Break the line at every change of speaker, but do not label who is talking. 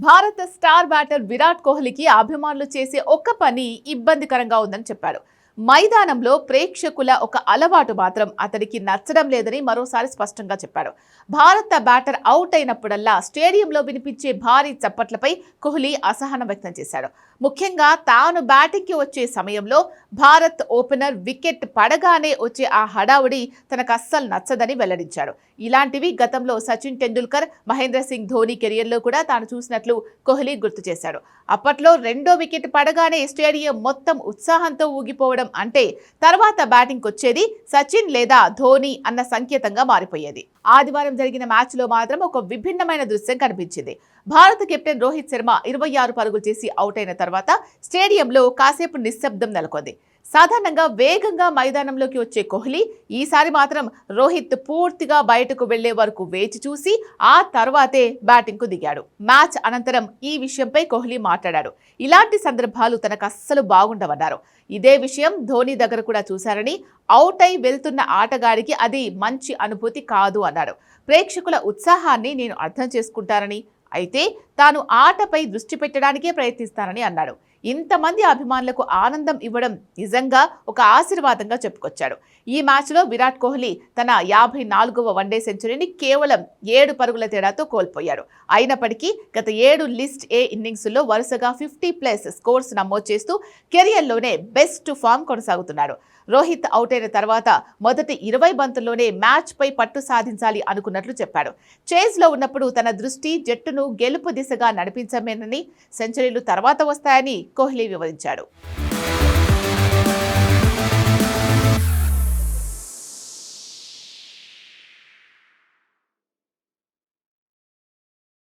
భారత star batter Virat కోహ్లీకి అభిమానులు చేసే ఒక్క పని ఇబ్బందికరంగా ఉందని చెప్పాడు మైదానంలో ప్రేక్షకుల ఒక అలవాటు మాత్రం అతడికి నచ్చడం లేదని మరోసారి స్పష్టంగా చెప్పాడు. భారత బ్యాటర్ అవుట్ అయినప్పుడల్లా స్టేడియంలో వినిపించే భారీ చప్పట్లపై కోహ్లీ అసహనం వ్యక్తం చేశాడు. ముఖ్యంగా తాను బ్యాటింగ్కి వచ్చే సమయంలో భారత్ ఓపెనర్ వికెట్ పడగానే వచ్చే ఆ హడావుడి తనకు అస్సలు నచ్చదని వెల్లడించాడు. ఇలాంటివి గతంలో సచిన్ టెండూల్కర్ మహేంద్ర సింగ్ ధోని కెరియర్లో కూడా తాను చూసినట్లు కోహ్లీ గుర్తు చేశాడు. అప్పట్లో రెండో వికెట్ పడగానే స్టేడియం మొత్తం ఉత్సాహంతో ఊగిపోవడం అంటే తర్వాత బ్యాటింగ్కి వచ్చేది సచిన్ లేదా ధోని అన్న సంకేతంగా మారిపోయేది. ఆదివారం జరిగిన మ్యాచ్లో మాత్రం ఒక విభిన్నమైన దృశ్యం కనిపించింది. భారత కెప్టెన్ రోహిత్ శర్మ ఇరవై ఆరు పరుగులు చేసి అవుట్ అయిన తర్వాత స్టేడియంలో కాసేపు నిశ్శబ్దం నెలకొంది. సాధారణంగా వేగంగా మైదానంలోకి వచ్చే కోహ్లీ ఈసారి మాత్రం రోహిత్ పూర్తిగా బయటకు వెళ్ళే వరకు వేచి చూసి ఆ తర్వాతే బ్యాటింగ్కు దిగాడు. మ్యాచ్ అనంతరం ఈ విషయంపై కోహ్లీ మాట్లాడాడు. ఇలాంటి సందర్భాలు తనకు అస్సలు బాగుండవన్నారు. ఇదే విషయం ధోని దగ్గర కూడా చూశారని అవుట్ అయి వెళ్తున్న ఆటగాడికి అది మంచి అనుభూతి కాదు అన్నాడు ప్రేక్షకుల ఉత్సాహాన్ని నేను అర్థం చేసుకుంటానని అయితే తాను ఆటపై దృష్టి పెట్టడానికే ప్రయత్నిస్తానని అన్నాడు. ఇంతమంది అభిమానులకు ఆనందం ఇవ్వడం నిజంగా ఒక ఆశీర్వాదంగా చెప్పుకొచ్చాడు. ఈ మ్యాచ్లో విరాట్ కోహ్లీ తన యాభై నాలుగవ వన్డే సెంచరీని కేవలం ఏడు పరుగుల తేడాతో కోల్పోయాడు. అయినప్పటికీ గత ఏడు లిస్ట్ ఏ ఇన్నింగ్స్లో వరుసగా ఫిఫ్టీ ప్లస్ స్కోర్స్ నమోదు చేస్తూ కెరియర్లోనే బెస్ట్ ఫామ్ కొనసాగుతున్నాడు. రోహిత్ అవుట్ అయిన తర్వాత మొదటి ఇరవై బంతుల్లోనే మ్యాచ్పై పట్టు సాధించాలి అనుకున్నట్లు చెప్పాడు. చేజ్లో ఉన్నప్పుడు తన దృష్టి జట్టును గెలుపు దిశగా నడిపించమేనని సెంచరీలు తర్వాత వస్తాయని కోహ్లీ వివరించాడు.